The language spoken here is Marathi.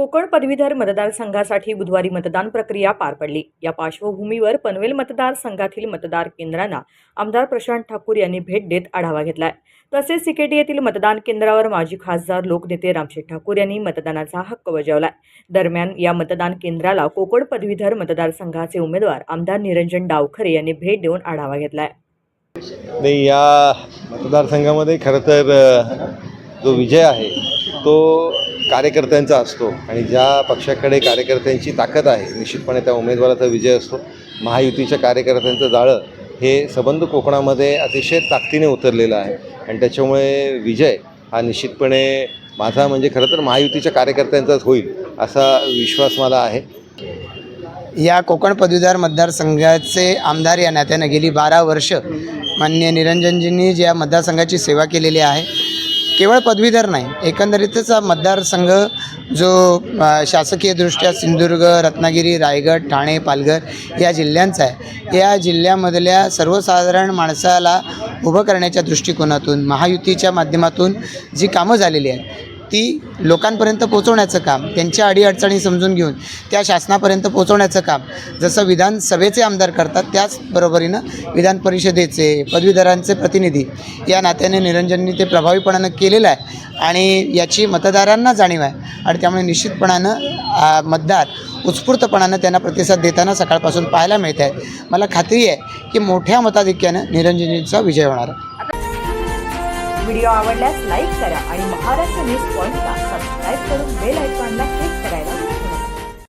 कोकण पदवीधर मतदारसंघासाठी बुधवारी मतदान प्रक्रिया पार पडली. या पार्श्वभूमीवर पनवेल मतदारसंघातील मतदार केंद्रांना आमदार प्रशांत ठाकूर यांनी भेट देत आढावा घेतलाय. तसेच सिकेटी येथील मतदान केंद्रावर माजी खासदार लोकनेते रामशेठ ठाकूर यांनी मतदानाचा हक्क बजावलाय. दरम्यान या मतदान केंद्राला कोकण पदवीधर मतदारसंघाचे उमेदवार आमदार निरंजन डावखरे यांनी भेट देऊन आढावा घेतलाय. नाही या मतदारसंघामध्ये खरं तर जो विजय आहे तो कार्यकर्त्यांचा असतो आणि ज्या पक्षाकडे कार्यकर्त्यांची ताकद आहे निश्चितपणे त्या उमेदवाराचा विजय असतो. महायुतीच्या कार्यकर्त्यांचं जाळं हे सबंध कोकणामध्ये अतिशय ताकदीने उतरलेलं आहे आणि त्याच्यामुळे विजय हा निश्चितपणे माझा म्हणजे खरं तर महायुतीच्या कार्यकर्त्यांचाच होईल असा विश्वास मला आहे. या कोकण पदवीधर मतदारसंघाचे आमदार या नात्यानं गेली बारा वर्ष माननीय निरंजनजींनी ज्या मतदारसंघाची सेवा केलेली आहे केवळ पदवीधर नाही एकंदरीतच हा मतदारसंघ जो शासकीयदृष्ट्या सिंधुदुर्ग रत्नागिरी रायगड ठाणे पालघर या जिल्ह्यांचा आहे. या जिल्ह्यामधल्या सर्वसाधारण माणसाला उभं करण्याच्या दृष्टिकोनातून महायुतीच्या माध्यमातून जी कामं झालेली आहेत ती लोकांपर्यंत पोहोचवण्याचं काम त्यांच्या अडीअडचणी समजून घेऊन त्या शासनापर्यंत पोहोचवण्याचं काम जसं विधानसभेचे आमदार करतात त्याच बरोबरीनं विधान परिषदेचे पदवीधरांचे प्रतिनिधी या नात्याने निरंजननी ते प्रभावीपणानं केलेलं आहे आणि याची मतदारांना जाणीव आहे. आणि त्यामुळे निश्चितपणानं मतदार उत्स्फूर्तपणानं त्यांना प्रतिसाद देताना सकाळपासून पाहायला मिळत आहे. मला खात्री आहे की मोठ्या मताधिक्यानं निरंजनजींचा विजय होणार आहे. व्हिडिओ आवडल्यास लाईक करा आणि महाराष्ट्र न्यूज पॉईंटला सबस्क्राईब करून बेल आयकॉनला क्लिक करायला